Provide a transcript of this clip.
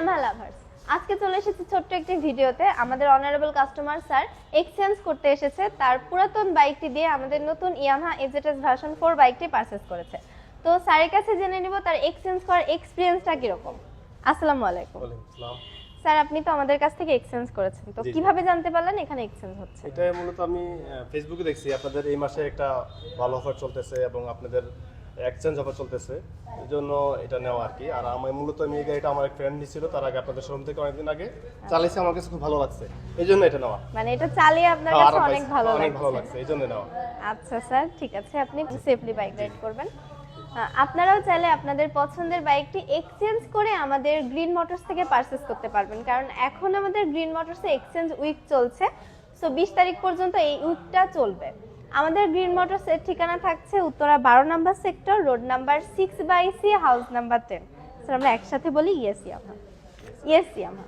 ইয়ামা lovers আজকে চলে এসেছি ছোট্ট একটি ভিডিওতে। আমাদের অনারেবল কাস্টমার স্যার এক্সচেঞ্জ করতে এসেছে। তার পুরাতন বাইকটি দিয়ে আমাদের নতুন ইয়ামা এজেটেস ভার্সন ফোর বাইকটি পারচেস করেছে। তো স্যারের কাছে জেনে নিব তার এক্সচেঞ্জ করার এক্সপিরিয়েন্সটা কীরকম। আসসালামু আলাইকুম। স্যার আপনি তো আমাদের কাছ থেকে এক্সচেঞ্জ করেছেন। তো। কীভাবে জানতে পারলেন এখানে এক্সচেঞ্জ হচ্ছে? এটা মূলত আমি ফেসবুকে দেখছি। আপনাদের এই মাসে একটা ভালো অফার চলতেছে এবং আপনাদের এক্সচেঞ্জ অফার চলতেছে। এই জন্য এটা নেওয়া আর কি। আর আমার মূলত আমি এই গাড়িটা আমার এক ফ্রেন্ড নিছিল তার আগে আপনাদের শোরুম থেকে অনেকদিন আগে। চালাইছে আমার কাছে খুব ভালো লাগছে। এই জন্য এটা নেওয়া। মানে এটা চালিয়ে আপনার কাছে অনেক ভালো লাগছে অনেক ভালো লাগছে। লাগছে এই জন্য নেওয়া। আচ্ছা স্যার ঠিক আছে আপনি সেফলি বাইক রাইড করবেন। আপনারাও চাইলে আপনাদের পছন্দের বাইকটি এক্সচেঞ্জ করে আমাদের গ্রিন মোটরস থেকে পারচেস করতে পারবেন। কারণ এখন আমাদের গ্রিন মোটরসে এক্সচেঞ্জ উইক চলছে। সো বিশ তারিখ পর্যন্ত এই উইকটা চলবে। আমাদের গ্রিন মোটরস এর ঠিকানা থাকছে উত্তরা বারো number sector, road number six by C house number ten sir, আমরা একসাথে বলি ইয়েসি ইয়ামা ইয়েসি ইয়ামা